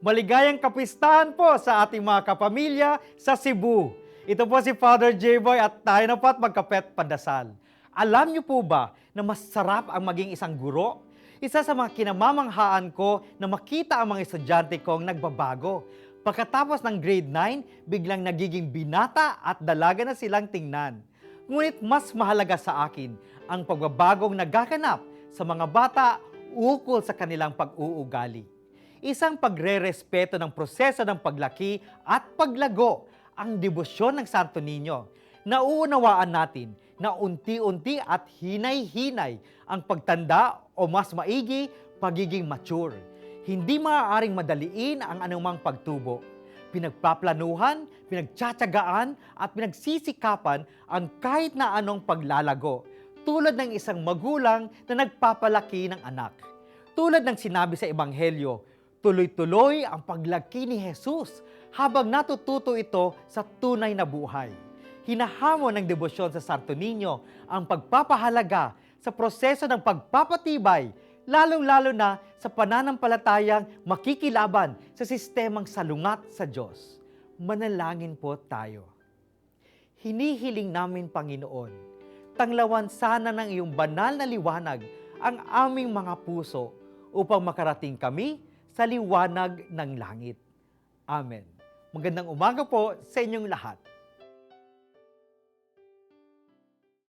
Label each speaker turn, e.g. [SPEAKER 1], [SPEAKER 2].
[SPEAKER 1] Maligayang kapistahan po sa ating mga kapamilya sa Cebu. Ito po si Father J-Boy at tayo na po at magkapet pandasal. Alam niyo po ba na masarap ang maging isang guro? Isa sa mga kinamamanghaan ko na makita ang mga estudyante kong nagbabago. Pagkatapos ng grade 9, biglang nagiging binata at dalaga na silang tingnan. Ngunit mas mahalaga sa akin ang pagbabagong nagaganap sa mga bata ukol sa kanilang pag-uugali. Isang pagre-respeto ng proseso ng paglaki at paglago ang debosyon ng Santo Niño. Nauunawaan natin na unti-unti at hinay-hinay ang pagtanda o mas maigi pagiging mature. Hindi maaaring madaliin ang anumang pagtubo. Pinagpaplanuhan, pinagtsatsagaan at pinagsisikapan ang kahit na anong paglalago tulad ng isang magulang na nagpapalaki ng anak. Tulad ng sinabi sa Ebanghelyo, tuloy-tuloy ang paglaki ni Jesus habang natututo ito sa tunay na buhay. Hinahamon ng debosyon sa Santo Niño ang pagpapahalaga sa proseso ng pagpapatibay, lalong-lalo na sa pananampalatayang makikilaban sa sistemang salungat sa Diyos. Manalangin po tayo. Hinihiling namin, Panginoon, tanglawan sana ng iyong banal na liwanag ang aming mga puso upang makarating kami sa liwanag ng langit. Amen. Magandang umaga po sa inyong lahat.